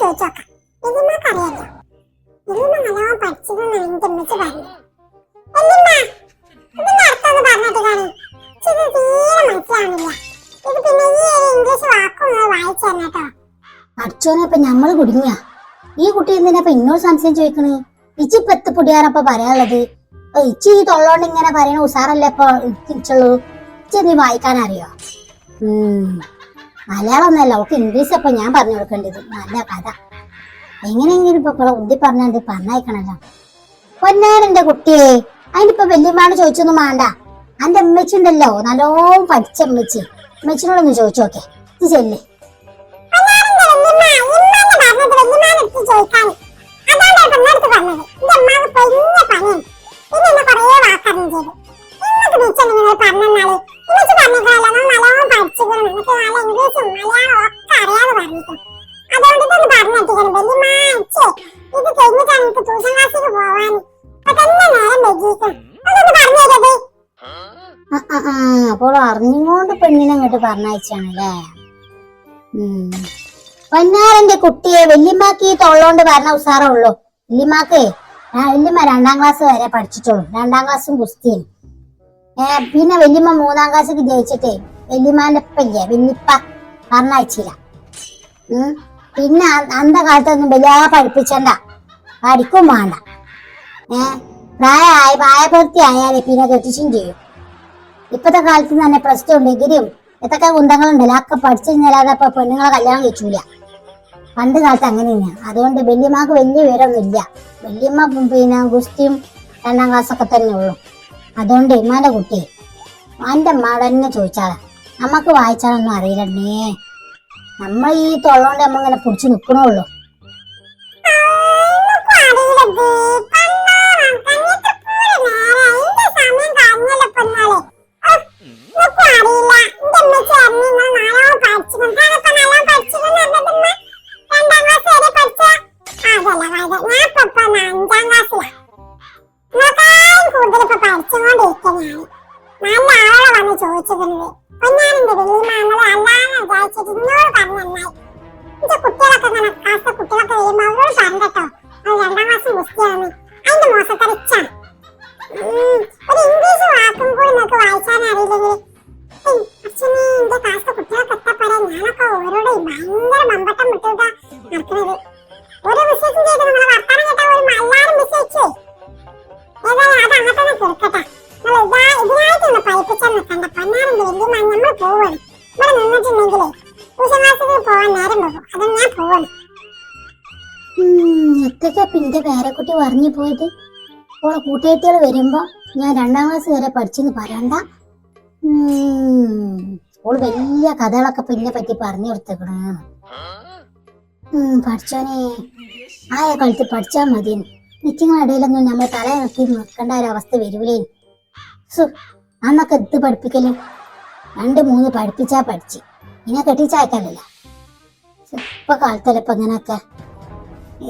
ചോദിച്ചോക്കാം. വല്യമ്മക്ക് അറിയാലോ പഠിച്ചതെന്ന് എന്റെ പറഞ്ഞു. വല്യമ്മ ഇതിന്റെ അർത്ഥം ഒന്ന് പറഞ്ഞിട്ട് കാണി തീരെ മനസ്സിലാവുന്നില്ല. ഇത് പിന്നെ ഈ ഒരു ഇംഗ്ലീഷ് വാക്കൊന്ന് വായിച്ചു തന്നെ കേട്ടോ. പഠിച്ചോനെ ഇപ്പൊ ഞമ്മൾ കുടുങ്ങിയ? ഈ കുട്ടി എന്തിനാ ഇന്നോട് സംശയം ചോദിക്കണേ? ഇച്ചി എത്ത് പൊടിയാറപ്പ പറയാനുള്ളത്? ഇച്ചി ഈ തൊള്ളോണ്ട് ഇങ്ങനെ പറയണ ഉസാറല്ലേ ഇപ്പൊ ഇച്ചുള്ളൂ ഇച്ചി നീ വായിക്കാൻ അറിയോ ഉം മലയാളം എന്നല്ല അവൾക്ക് ഇംഗ്ലീഷ് അപ്പൊ ഞാൻ പറഞ്ഞു കൊടുക്കേണ്ടത്. നല്ല കഥ. എങ്ങനെയെങ്കിലും ഇപ്പൊ ഇപ്പോൾ ഉന്തി പറഞ്ഞത് പറഞ്ഞയക്കണല്ലോ. പൊന്നാരന്റെ കുട്ടിയെ അതിനിപ്പോ വല്യമ്മാണ് ചോദിച്ചൊന്നും വേണ്ട അന്റെ അമ്മച്ചി ഉണ്ടല്ലോ നല്ലോണം പഠിച്ച അമ്മച്ചി അമ്മച്ചിനോടൊന്ന് ചോദിച്ചു നോക്കെ. ഇത് ചെല്ലേ. പറഞ്ഞത് അപ്പോൾ അറിഞ്ഞുകൊണ്ട് പെണ്ണിനെ അങ്ങോട്ട് പറഞ്ഞയച്ചാണല്ലേ. പൊന്നാരന്റെ കുട്ടിയെ വെല്ലിമാക്ക് ഈ തൊള്ളോണ്ട് പറഞ്ഞ ഉസാറേ ഉള്ളൂ വല്യമ്മക്ക് ആ, രണ്ടാം ക്ലാസ് വരെ പഠിച്ചിട്ടുള്ളൂ രണ്ടാം ക്ലാസ്സും കുസ്തിയും ഏ പിന്നെ വല്യമ്മ മൂന്നാം ക്ലാസ്സിൽ ജയിച്ചിട്ടേ വല്യമ്മാന്റെ ഇപ്പല്ലേ വല്യപ്പ പറഞ്ഞയച്ചില്ല. പിന്നെ അന്ത കാലത്തൊന്നും വലിയ പഠിപ്പിച്ചണ്ട. പഠിക്കും വേണ്ട. ഏ പ്രായമായി പ്രായപൂർത്തി ആയാലേ പിന്നെ കെട്ടിച്ചും ചെയ്യും. ഇപ്പത്തെ കാലത്ത് തന്നെ പ്ലസ് ടു ഡിഗ്രിയും എത്തൊക്കെ കുന്തങ്ങളുണ്ടല്ലോ ഒക്കെ പഠിച്ചു കഴിഞ്ഞാൽ ഇപ്പൊ പെണ്ണുങ്ങളെ കല്യാണം കഴിച്ചൂല. പണ്ട് കാലത്ത് അങ്ങനെ തന്നെയാ അതുകൊണ്ട് വല്യമ്മക്ക് വലിയ വിവരമൊന്നും ഇല്ല വല്യമ്മ പിന്നെ ഗുസ്തിയും രണ്ടാം ക്ലാസ് ഒക്കെ തന്നെ ഉള്ളു അതുകൊണ്ട് ഇമ്മാന്റെ കുട്ടി. എന്റെ അമ്മ തന്നെ ചോദിച്ചാളാ. നമ്മക്ക് വായിച്ചാലൊന്നും അറിയില്ലണ്ണേ നമ്മൾ ഈ തൊള്ളോണ്ട് നമ്മ കൂടുതൽ പിടിച്ചു നിക്കണുള്ളൂ നല്ല ആളെ വന്ന് ചോദിച്ചിരുന്നത് പൊന്നാനിന്റെ വെള്ളിമാങ്ങളെ അല്ലാന്ന് പറഞ്ഞു നന്നായി. കുട്ടികളൊക്കെ ഇങ്ങനെ ക്ലാസ്സിലെ കുട്ടികളൊക്കെ വരുമ്പോ അവരോട് പറഞ്ഞോ അത് രണ്ടാം ക്ലാസ് മുസ്തിയാണ് അതിന്റെ മോശത്തരച്ചാണ് ഒരു ഇംഗ്ലീഷ് വാക്കും കൂടി അറിയില്ലെങ്കിൽ അച്ഛനെ എന്റെ ക്ലാസ്സിലെ കുട്ടികളൊക്കെ എത്തപ്പെടാ ഞാനൊക്കെ ഓരോട് ഭയങ്കര മമ്പട്ടം വിട്ടുക അതും ഞാൻ പോവാണ് എത്തൊക്കെ പിന്നെ പേരക്കുട്ടി പറഞ്ഞു പോയത്. ഓളെ കൂട്ടുകെട്ടികൾ വരുമ്പോ ഞാൻ രണ്ടാം ക്ലാസ് വരെ പഠിച്ചെന്ന് പറയണ്ട. ഓൾ വലിയ കഥകളൊക്കെ പിന്നെ പറ്റി പറഞ്ഞു കൊടുത്തേക്കണ. പഠിച്ചോനെ. ആയ കാലത്ത് പഠിച്ചാ മതി. നിത്യങ്ങളിടയിലൊന്നും നമ്മൾ തല നോക്കി നിൽക്കേണ്ട ഒരവസ്ഥ വരൂലേ. സു അന്നൊക്കെ ഇത് പഠിപ്പിക്കൽ. രണ്ട് മൂന്ന് പഠിപ്പിച്ചാ പഠിച്ച്. ഇങ്ങനെ കെട്ടിച്ചയക്കല്ലല്ല. ഇപ്പൊ കാലത്തല്ല ഇപ്പൊ ഇങ്ങനൊക്കെ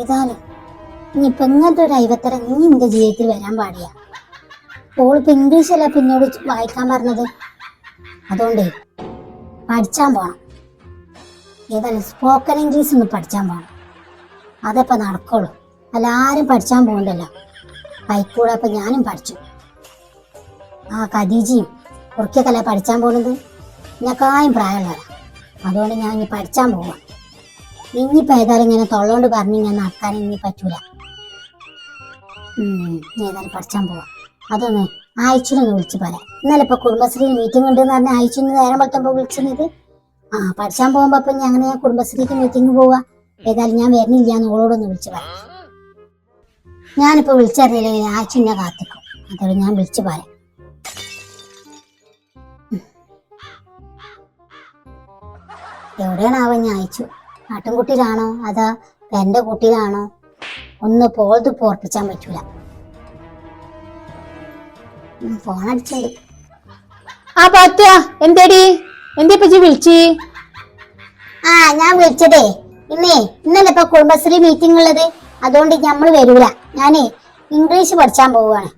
ഏതായാലും ഇനിയിപ്പൊ ഇങ്ങനത്തെ ഒരു അയവത്തരം എന്റെ ജീവിതത്തിൽ വരാൻ പാടില്ല. ഓളിപ്പോ ഇംഗ്ലീഷല്ല പിന്നോട് വായിക്കാൻ പറഞ്ഞത്? അതുകൊണ്ടേ പഠിച്ചാൻ പോണം. ഏതായാലും സ്പോക്കൺ ഇംഗ്ലീഷ് ഒന്ന് പഠിച്ചാൻ പോണം. അതപ്പോ നടക്കുള്ളൂ. അല്ല ആരും പഠിച്ചാൻ പോകണ്ടല്ലോ പൈക്കൂടെ അപ്പൊ ഞാനും പഠിച്ചു. ആ ഖദീജയും അല്ല പഠിച്ചാൻ പോകുന്നത് എന്നെക്കായും പ്രായമുള്ളവരാ. അതുകൊണ്ട് ഞാൻ ഇനി പഠിച്ചാൻ പോവാം. ഇനിയിപ്പോ ഏതായാലും ഇങ്ങനെ തൊള്ളോണ്ട് പറഞ്ഞ് ഞാൻ നടക്കാൻ ഇനി പറ്റൂല. ഏതായാലും പഠിച്ചാൻ പോവാം. അതൊന്ന് ആഴ്ചയിലൊന്ന് വിളിച്ച് പറയാം ഇന്നലെ ഇപ്പൊ കുടുംബശ്രീ മീറ്റിംഗ് ഉണ്ടെന്ന് എന്ന് അയച്ചു ആഴ്ചന്ന് നേരം പറ്റുമ്പോ വിളിച്ചത് ആ പഠിച്ചാൻ പോകുമ്പോ അപ്പൊ ഞാൻ ഞാൻ കുടുംബശ്രീക്ക് മീറ്റിംഗ് പോവാ. ഏതായാലും ഞാൻ വരുന്നില്ല ഓളോടൊന്ന് വിളിച്ച് പറയാം ഞാനിപ്പോ വിളിച്ചറിയില്ല ആഴ്ച ഞാൻ കാത്തിക്കും. അതോടെ ഞാൻ വിളിച്ചു പറയാം എവിടെയാണാവോ ഞാൻ അയച്ചു ആട്ടിൻകുട്ടിയിലാണോ അതാ എന്റെ കുട്ടിയിലാണോ? ഒന്ന് പോയത് പോർപ്പിച്ചാൻ പറ്റൂല. ഫോൺ ആ പാത്യ എന്തേടി? ആ ഞാൻ വിളിച്ചതേ ഇന്നേ ഇന്നലെ ഇപ്പൊ കുടുംബശ്രീ മീറ്റിംഗ് ഉള്ളത്? അതുകൊണ്ട് നമ്മൾ വരൂല. ഞാനേ ഇംഗ്ലീഷ് പഠിച്ചാൻ പോവാണ്.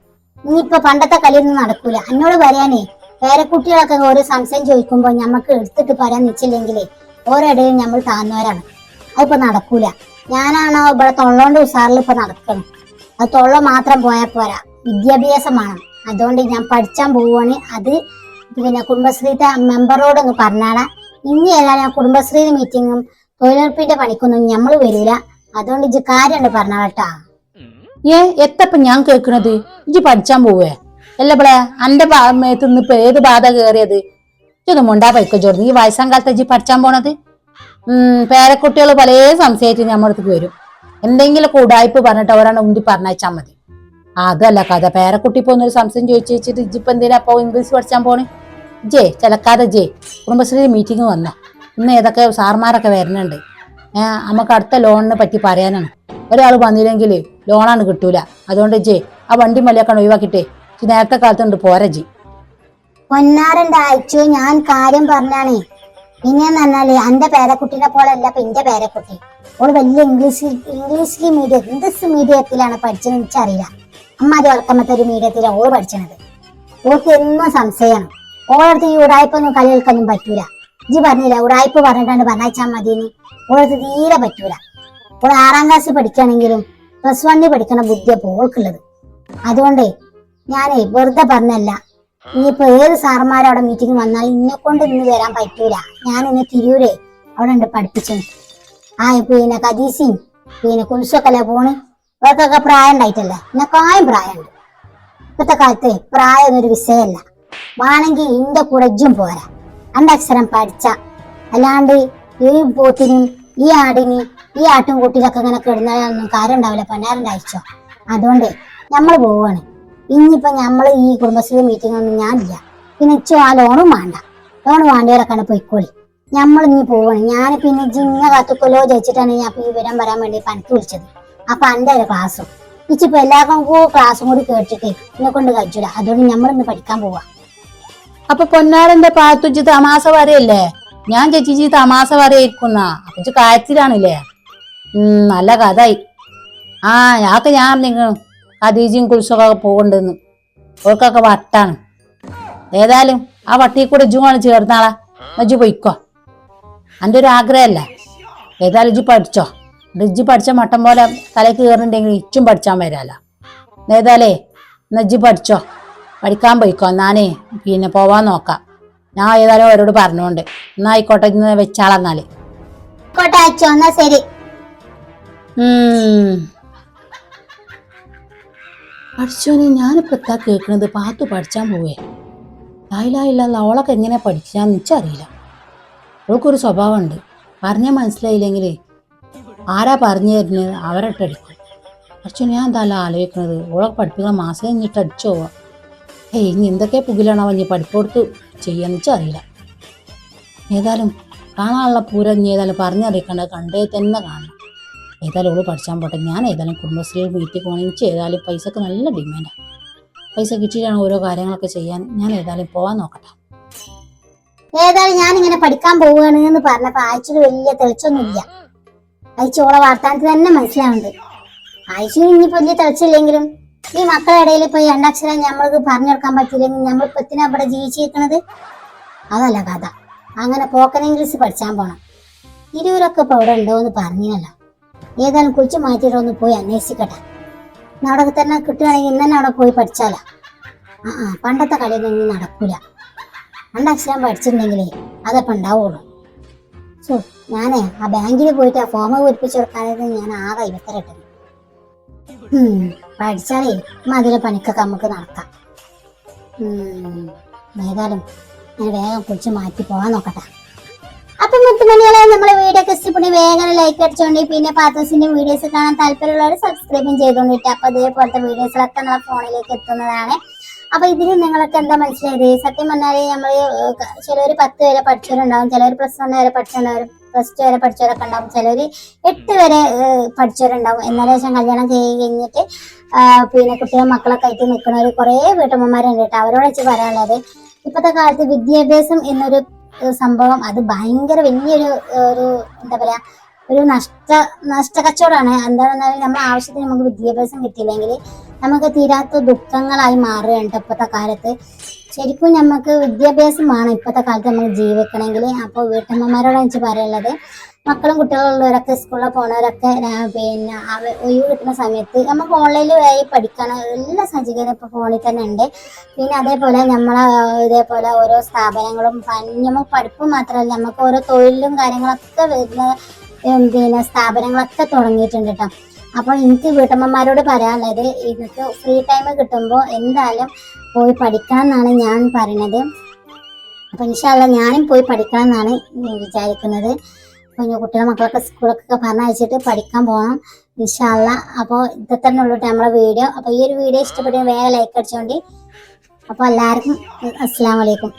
ഇനിയിപ്പൊ പണ്ടത്തെ കളിയൊന്നും നടക്കൂല. എന്നോട് പറയാനേ പേരക്കുട്ടികളൊക്കെ ഓരോ സംശയം ചോദിക്കുമ്പോ ഞമ്മക്ക് എടുത്തിട്ട് പറയാൻ നിച്ചില്ലെങ്കിലേ ഓരോയിടയിൽ നമ്മൾ താന്നവരാണ് അതിപ്പോ നടക്കൂല. ഞാനാണോ ഇവിടെ തൊള്ളോണ്ട് ഉസാറിൽ ഇപ്പൊ നടക്കണം. അത് തൊള്ള മാത്രം പോയാൽ പോരാ. വിദ്യാഭ്യാസമാണ് അതുകൊണ്ട് ഞാൻ പഠിച്ചാൻ പോവുകയാണ് അത് പിന്നെ കുടുംബശ്രീത്തെ മെമ്പറോട് ഒന്ന് പറഞ്ഞാടാ ഇനി ഏതായാലും ആ കുടുംബശ്രീ മീറ്റിങ്ങും തൊഴിലുറപ്പിന്റെ പണിക്കൊന്നും നമ്മൾ വരില്ല. അതുകൊണ്ട് ഇജ്ജ് കാര്യമുണ്ട് പറഞ്ഞാട്ടാ ഏ എത്തപ്പ ഞാൻ കേക്കണത് ഇജ്ജ് പഠിച്ചാൻ പോവേ. അല്ല ഇവിടെ അന്റെ മേത്ത് നിന്ന് ഇപ്പൊ ഏത് ബാധ കേറിയത് ഇതൊന്നും മുണ്ടാ പൈക്ക് ചോർന്ന് ഈ വയസ്സാം കാലത്ത് ജി പഠിച്ചാൻ പോണത്? പേരക്കുട്ടികൾ പല സംശയമായിട്ട് നമ്മുടെ വരും. എന്തെങ്കിലും കൂടായ്പ പറഞ്ഞിട്ട് അവരാണ് ഉണ്ടി പറഞ്ഞയച്ചാൽ മതി. അതല്ല കഥ. പേരക്കുട്ടി ഇപ്പൊ ഒന്നൊരു സംശയം ചോദിച്ചു വെച്ചിട്ട് ഇജ്ജിപ്പോ എന്തിനാ അപ്പൊ ഇംഗ്ലീഷ് പഠിച്ചാൻ പോണേ? ജേ ചിലക്കാതെ ജേ കുടുംബശ്രീ മീറ്റിംഗ് വന്ന. ഇന്ന് ഏതൊക്കെ സാർമാരൊക്കെ വരുന്നുണ്ട്. നമുക്ക് അടുത്ത ലോണിനെ പറ്റി പറയാനാണ്. ഒരാൾ വന്നില്ലെങ്കിൽ ലോണാണ് കിട്ടൂല. അതുകൊണ്ട് ജേ ആ വണ്ടി മലയൊക്കെ ഒഴിവാക്കിട്ടേ ഇജ്ജ് നേരത്തെ കാലത്തുണ്ട് പോരാ ജി പൊന്നാരന്റെ അയച്ചു ഞാൻ കാര്യം പറഞ്ഞാണ്. പിന്നെന്ന് പറഞ്ഞാൽ എന്റെ പേരക്കുട്ടീനെ പോലെ അല്ല ഇപ്പൊ എന്റെ പേരക്കുട്ടി. ഓൾ വലിയ ഇംഗ്ലീഷ് ഇംഗ്ലീഷ് മീഡിയം ഇംഗ്ലീഷ് മീഡിയത്തിലാണ് പഠിച്ചത് എനിക്കറിയില്ല. അമ്മാതി വളക്കമ്മത്തെ ഒരു മീഡിയത്തിലാണ് ഓൾ പഠിച്ചത് ഓൾക്ക് എന്നും സംശയമാണ് ഓളടുത്ത് ഈ ഉടായ്പൊന്നും കളികൾക്കൊന്നും പറ്റൂല. ഇജ്ജ് പറഞ്ഞില്ല ഉടായ്പ പറഞ്ഞിട്ടാണ് പറഞ്ഞാച്ചാൽ മതിയെന്ന്? ഓളടുത്ത് തീരെ പറ്റൂല. ഓൾ ആറാം ക്ലാസ് പഠിക്കുകയാണെങ്കിലും പ്ലസ് വണ്ണിൽ പഠിക്കണ ബുദ്ധിയപ്പോ ഓൾക്കുള്ളത്. അതുകൊണ്ടേ ഞാനേ വെറുതെ പറഞ്ഞല്ല ഇനിയിപ്പോ ഏത് സാറന്മാരും അവിടെ മീറ്റിംഗ് വന്നാൽ ഇന്നെ കൊണ്ട് ഇന്ന് വരാൻ പറ്റൂല. ഞാൻ ഇന്ന് തിരൂരെ അവിടെ ഉണ്ട് പഠിപ്പിച്ചു ആ പിന്നെ കദീസിയും പിന്നെ കുൽസൊക്കെ പോണ്? ഇവർക്കൊക്കെ പ്രായം ഉണ്ടായിട്ടല്ലേ? എന്നെക്കായും പ്രായമുണ്ട്. ഇപ്പത്തെ കാലത്ത് പ്രായം എന്നൊരു വിഷയമല്ല. വേണമെങ്കിൽ ഇന്റെ കുടജും പോരാ. രണ്ടക്ഷരം പഠിച്ച അല്ലാണ്ട് ഈ പോത്തിനും ഈ ആടിനും ഈ ആട്ടും കൂട്ടിലൊക്കെ ഇങ്ങനെ കിടന്നാലൊന്നും കാര്യം ഉണ്ടാവില്ല. പണ്ടാരണ്ടായിച്ചോ അതുകൊണ്ട് നമ്മൾ പോവാണ്. ഇനിയിപ്പോ നമ്മൾ ഈ കുടുംബശ്രീ മീറ്റിംഗ് ഒന്നും ഞാനില്ല പിന്നെ ഇച്ചു ആ ലോണും വേണ്ട. ലോൺ വേണ്ടവരൊക്കെയാണ് പോയിക്കോളി. നമ്മൾ ഇനി പോവാണ്. ഞാൻ പിന്നെ ജിങ്ങ കത്തുക്കൊല്ലോ ചോദിച്ചിട്ടാണ് ഞാൻ ഈ വിവരം വരാൻ വേണ്ടി പണിക്ക് വിളിച്ചത്. അപ്പൊ എന്റെ ഒരു ക്ലാസ്സും ഇച്ചിപ്പോ എല്ലാവർക്കും ക്ലാസ്സും കൂടി കേട്ടിട്ട് എന്നെ കൊണ്ട് കഴിച്ചില്ല അതുകൊണ്ട് നമ്മളിന്ന് പഠിക്കാൻ പോവാ. അപ്പൊ പൊന്നാരന്റെ പാത്തുച്ച് തമാസ വരെയല്ലേ ഞാൻ ചേച്ചി തമാശ വരെയിരിക്കുന്ന അപ്പൊ ഇജ്ജ് കാര്യത്തിലാണില്ലേ? ഉം നല്ല കഥ ആ ഞാൻ നിങ്ങൾ ഖദീജയും കുൽസൊക്കെ പോകണ്ടെന്ന് ഓൾക്കൊക്കെ വട്ടാണ്. ഏതായാലും ആ വട്ടിയിൽ കൂടെ ഇജുമാണ് ചേർന്നാളാ. ഇജ്ജ് പൊയ്ക്കോ. എന്റെ ഒരു ആഗ്രഹമല്ല. ഏതായാലും ഇജ്ജ് പഠിച്ചോ. എന്നിട്ട് പഠിച്ച മട്ടം പോലെ തലയ്ക്ക് കയറുന്നുണ്ടെങ്കിൽ ഇച്ചും പഠിച്ചാൻ വരാല. ഏതായാലേ എന്നാ പഠിച്ചോ. പഠിക്കാൻ പോയിക്കോ. എന്നാനേ പിന്നെ പോവാൻ നോക്കാം. ഞാൻ ഏതായാലും അവരോട് പറഞ്ഞോണ്ട്. എന്നാ ആയിക്കോട്ടെ ഇന്ന് വെച്ചാളെന്നാൽ ശരി. ഉം. പഠിച്ചോനെ ഞാനിപ്പോൾ എത്താ കേൾക്കുന്നത് പാത്തു പഠിച്ചാൻ പോവേ. ലായിലായില്ല അവളൊക്കെ എങ്ങനെ പഠിക്കാന്ന് എനിക്കറിയില്ല. അവൾക്കൊരു സ്വഭാവമുണ്ട്. പറഞ്ഞാൽ മനസ്സിലായില്ലെങ്കിൽ ആരാ പറഞ്ഞു തരുന്നത്? അവരട്ടടിക്കും പക്ഷെ ഞാൻ എന്തായാലും ആലോചിക്കുന്നത് ഓളൊക്കെ പഠിപ്പിക്കുന്ന മാസം കഴിഞ്ഞിട്ട് അടിച്ചു പോവാം. ഏയ് ഇനി എന്തൊക്കെ പുകിലാണോ ഇനി പഠിപ്പോടുത്ത് ചെയ്യാന്ന് വെച്ചാൽ അറിയില്ല ഏതായാലും കാണാനുള്ള പൂരം ഇനി ഏതായാലും പറഞ്ഞറിയിക്കേണ്ടത് കണ്ടേ തന്നെ കാണണം. ഏതായാലും ഓൾ പഠിച്ചാൻ പോട്ടെ. ഞാൻ ഏതായാലും കുടുംബശ്രീ വീട്ടിൽ പോകണം. എനിക്ക് ഏതായാലും പൈസക്ക് നല്ല ഡിമാൻഡാണ് പൈസ കിട്ടിയിട്ടാണ് ഓരോ കാര്യങ്ങളൊക്കെ ചെയ്യാൻ. ഞാൻ ഏതായാലും പോവാൻ നോക്കട്ടെ. ഏതായാലും ഞാൻ ഇങ്ങനെ പഠിക്കാൻ പോവുകയാണ് എന്ന് പറഞ്ഞപ്പോ ആഴ്ചയിൽ വലിയ തെളിച്ചൊന്നുമില്ല. ഓളെ വാർത്താനത്തിൽ തന്നെ മനസ്സിലാവുന്നുണ്ട്. ആഴ്ചയിൽ ഇനിയിപ്പോ വലിയ തെളിച്ചില്ലെങ്കിലും ഈ മക്കളുടെ ഇടയിൽ ഇപ്പൊ രണ്ടാക്ഷരം രണ്ടക്ഷരം പറഞ്ഞു കൊടുക്കാൻ പറ്റില്ലെങ്കിൽ നമ്മൾ ഇപ്പൊ എത്തിനാ ഇവിടെ ജീവിച്ചിരിക്കണത്? അതല്ല കഥ. അങ്ങനെ പോക്കൻ ഇംഗ്ലീഷ് പഠിച്ചാൻ പോണം. ഇരുവരൊക്കെ ഇപ്പൊ ഇവിടെ ഉണ്ടോ എന്ന് പറഞ്ഞല്ലോ ഏതായാലും കുളിച്ച് മാറ്റിയിട്ട് ഒന്ന് പോയി അന്വേഷിക്കട്ടെ അവിടെ തന്നെ കിട്ടുകയാണെങ്കിൽ ഇന്ന് തന്നെ അവിടെ പോയി പഠിച്ചാലോ? ആ ആ പണ്ടത്തെ കളിയൊന്നും ഇനി നടക്കൂല. രണ്ടക്ഷരം പഠിച്ചിട്ടുണ്ടെങ്കിലേ അതപ്പം ഉണ്ടാവുള്ളൂ. സോ ഞാനേ ആ ബാങ്കിൽ പോയിട്ട് ആ ഫോമ് പൂരിപ്പിച്ചു കൊടുക്കാനായിട്ട് ഞാൻ ആകെ ഇവത്തരട്ടെ പഠിച്ചാലേ മതിലെ പണിക്കൊക്കെ നമുക്ക് നടക്കാം. ഏതായാലും ഞാൻ വേഗം കുളിച്ച് മാറ്റി പോകാൻ നോക്കട്ടെ. അപ്പൊ മുത്തുമണികളെ നമ്മളെ വീഡിയോ ഒക്കെ ഇഷ്ടപ്പെട്ട് വേഗം ലൈക്ക് അടിച്ചോണ്ട് പിന്നെ പാത്തോസിന്റെ വീഡിയോസ് കാണാൻ താല്പര്യമുള്ളവർ സബ്സ്ക്രൈബും ചെയ്തോണ്ടിട്ട് അപ്പൊ അതേപോലത്തെ വീഡിയോസിലൊക്കെ നമ്മളെ ഫോണിലേക്ക് എത്തുന്നതാണ്. അപ്പൊ ഇതിന് നിങ്ങൾക്ക് എന്താ മനസ്സിലായത്? സത്യം പറഞ്ഞാൽ നമ്മൾ ചിലവർ പത്ത് വരെ പഠിച്ചവരുണ്ടാവും ചിലവർ പ്ലസ് വൺ വരെ പഠിച്ചവരുണ്ടാവും പ്ലസ് ടു വരെ പഠിച്ചവരൊക്കെ ഉണ്ടാവും ചിലവർ എട്ട് വരെ പഠിച്ചവരുണ്ടാവും. എന്നാലും ശേഷം കല്യാണം കഴിഞ്ഞിട്ട് പിന്നെ കുട്ടികൾ മക്കളൊക്കെ ആയിട്ട് നിൽക്കുന്നവർ കുറേ വീട്ടമ്മമാരുണ്ട് കേട്ടോ. അവരോട് വെച്ച് പറയാനുള്ളത്? ഇപ്പോഴത്തെ കാലത്ത് വിദ്യാഭ്യാസം എന്നൊരു സംഭവം. അത് ഭയങ്കര വലിയൊരു ഒരു എന്താ പറയാ ഒരു നഷ്ട നഷ്ടക്കച്ചവടമാണ്. എന്താണെന്ന് പറഞ്ഞാൽ നമ്മുടെ ആവശ്യത്തിന് നമുക്ക് വിദ്യാഭ്യാസം കിട്ടിയില്ലെങ്കിൽ നമുക്ക് തീരാത്ത ദുഃഖങ്ങളായി മാറുകയാണ് ഇപ്പോഴത്തെ കാലത്ത്. ശരിക്കും നമുക്ക് വിദ്യാഭ്യാസം വേണം ഇപ്പോഴത്തെ കാലത്ത് നമ്മൾ ജീവിക്കണമെങ്കിൽ അപ്പോൾ വീട്ടമ്മമാരോടാണ് എനിക്ക് പറയുള്ളത് മക്കളും കുട്ടികളുള്ളവരൊക്കെ സ്കൂളിൽ പോണവരൊക്കെ പിന്നെ അവ ഒഴിവ് കിട്ടുന്ന സമയത്ത് നമുക്ക് ഓൺലൈനിൽ വഴി പഠിക്കണ. എല്ലാ സജ്ജീകരണം ഇപ്പോൾ ഫോണിൽ തന്നെ ഉണ്ട്. പിന്നെ അതേപോലെ നമ്മളെ ഇതേപോലെ ഓരോ സ്ഥാപനങ്ങളും നമുക്ക് പഠിപ്പ് മാത്രമല്ല നമുക്ക് ഓരോ തൊഴിലും കാര്യങ്ങളൊക്കെ വരുന്ന പിന്നെ സ്ഥാപനങ്ങളൊക്കെ തുടങ്ങിയിട്ടുണ്ട് കേട്ടോ അപ്പോൾ എനിക്ക് വീട്ടമ്മമാരോട് പറയാനുള്ളത് എനിക്ക് ഫ്രീ ടൈം കിട്ടുമ്പോൾ എന്തായാലും പോയി പഠിക്കണം എന്നാണ് ഞാൻ പറയുന്നത്. അപ്പോൾ ഇൻഷാല്ല ഞാനും പോയി പഠിക്കണം എന്നാണ് വിചാരിക്കുന്നത്. കുഞ്ഞു കുട്ടികളെ മക്കളൊക്കെ സ്കൂളൊക്കെ പറഞ്ഞയച്ചിട്ട് പഠിക്കാൻ പോകണം ഇൻഷാല്ല അപ്പോൾ ഇത് തന്നെ ഉള്ളൂ നമ്മളെ വീഡിയോ. അപ്പോൾ ഈ ഒരു വീഡിയോ ഇഷ്ടപ്പെട്ടെങ്കിൽ വേഗം ലൈക്ക് അടിച്ചോണ്ടി. അപ്പോൾ എല്ലാവർക്കും അസ്സാം വലൈക്കും